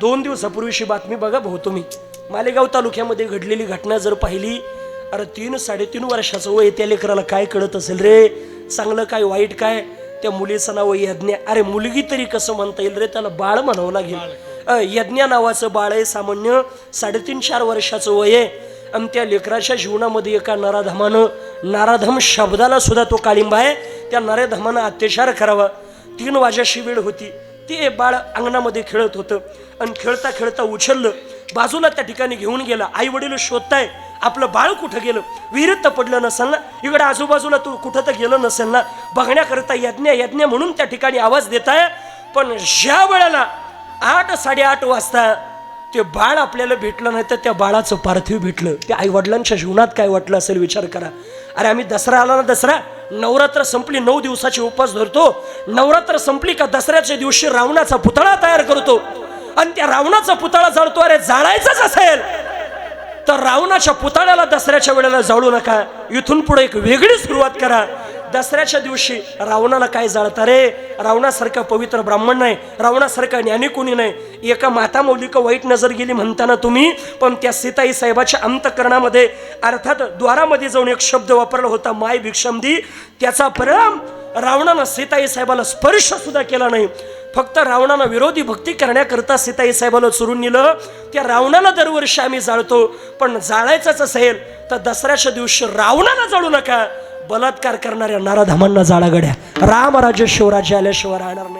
दोन दिवसापूर्वीची बातमी बघा भाऊ तुम्ही. मालेगाव तालुक्यामध्ये घडलेली घटना जर पाहिली अरे तीन साडेतीन वर्षाचं वय त्या लेकराला काय कळत असेल रे? चांगलं काय वाईट काय? त्या मुलीचं नाव यज्ञ. अरे मुलगी तरी कसं म्हणता येईल रे? त्याला बाळ म्हणावं लागेल. अ, यज्ञ नावाचं बाळ आहे सामान्य साडेतीन चार वर्षाचं वय आहे. आणि त्या लेकराच्या जीवनामध्ये एका नराधमानं नाराधम शब्दाला सुद्धा तो काळिंबा आहे. त्या नराधमानं अत्याचार करावा. तीन वाजाशी वेळ होती. ते बाळ अंगणामध्ये खेळत होतं. आणि खेळता खेळता उचललं बाजूला त्या ठिकाणी घेऊन गेला. आई वडील शोधताय आपलं बाळ कुठं गेलं? विहिरीत तर पडलं नसेल ना? इकडे आजूबाजूला तू कुठं तर गेलं नसेल ना? बघण्याकरता यज्ञ यज्ञ म्हणून त्या ठिकाणी आवाज देताय. पण ज्या वेळेला आठ साडेआठ वाजता ते बाळ आपल्याला भेटलं नाही तर त्या बाळाचं पार्थिव भेटलं. त्या आई वडिलांच्या जीवनात काय वाटलं असेल विचार करा. अरे आम्ही दसरा आला ना दसरा? नवरात्र संपली नऊ दिवसाची उपास धरतो. नवरात्र संपली का दसऱ्याच्या दिवशी रावणाचा पुतळा तयार करतो. आणि त्या रावणाचा पुतळा जाळतो अरे जाळायचाच असेल. तर रावणाच्या पुतळ्याला दसऱ्याच्या वेळेला जाळू नका. इथून पुढे एक वेगळी सुरुवात करा. दसऱ्याच्या दिवशी रावणाला काय जाळता? रे रावणासारखा पवित्र ब्राह्मण नाही रावणासारखा ज्ञानी कोणी नाही. एका माता मौलिक वाईट नजर गेली म्हणताना तुम्ही पण त्या सीताई साहेबाच्या अंतकरणामध्ये अर्थात द्वारामध्ये जाऊन एक शब्द वापरला होता माय भिक्षमदी. त्याचा परिणाम रावणानं सीताई साहेबाला स्पर्श सुद्धा केला नाही. फक्त रावणानं विरोधी भक्ती करण्याकरता सीताई साहेबाला चुरून नेलं. त्या रावणाला दरवर्षी आम्ही जाळतो पण जाळायचंच असेल तर दसऱ्याच्या दिवशी रावणाला जाळू नका. बलात्कार करणाऱ्या नाराधामांना जाळा गड्या राम राज्य शिवराज्य आल्याशिवाय राहणार नाही